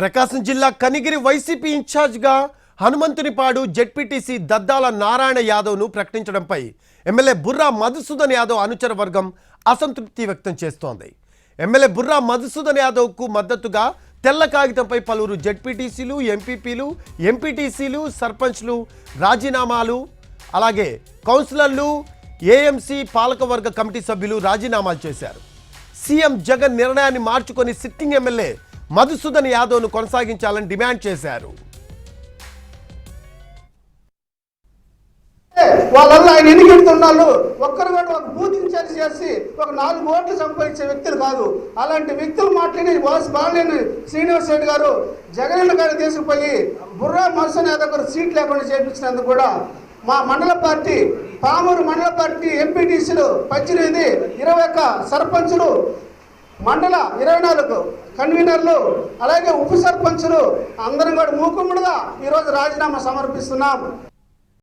ప్రకాశం జిల్లా కనిగిరి వైసీపీ ఇన్ఛార్జ్గా హనుమంతునిపాడు జెడ్పీటీసీ దద్దాల నారాయణ యాదవ్ను ప్రకటించడంపై ఎమ్మెల్యే బుర్రా మధుసూదన్ యాదవ్ అనుచర వర్గం అసంతృప్తి వ్యక్తం చేస్తోంది. ఎమ్మెల్యే బుర్రా మధుసూదన్ యాదవ్కు మద్దతుగా తెల్ల కాగితంపై పలువురు జెడ్పీటీసీలు ఎంపీపీలు ఎంపీటీసీలు సర్పంచ్లు రాజీనామాలు అలాగే కౌన్సిలర్లు ఏఎంసీ పాలకవర్గ కమిటీ సభ్యులు రాజీనామాలు చేశారు. సీఎం జగన్ నిర్ణయాన్ని మార్చుకొని సిట్టింగ్ ఎమ్మెల్యే మధుసూదన్ యాదవ్ను కొనసాగించాలని డిమాండ్ చేశారు. వాళ్ళల్లో ఆయన ఎన్నికెడుతున్నాళ్ళు ఒక్కరు కూడా ఒక బూత్ ఇన్ఛార్జ్ చేసి ఒక నాలుగు ఓట్లు సంపాదించే వ్యక్తులు కాదు. అలాంటి వ్యక్తులు మాట్లాడి వాస్ బాలేని శ్రీనివాస్ రెడ్డి గారు జగనన్న గారు తీసుకుపోయి బుర్రా మత్స్య యాదవ్ గారు సీట్ లేకుండా చేపించినందుకు కూడా మా మండల పార్టీ పామూరు మండల పార్టీ ఎంపీటీసీలు పద్దెనిమిది ఇరవై ఒక్క సర్పంచులు మండల ఇరవై నాలుగు కన్వీనర్లు అలాగే ఉప సర్పంచులు అందరం కూడా మూకుమ్మడిగా ఈరోజు రాజీనామా సమర్పిస్తున్నాం.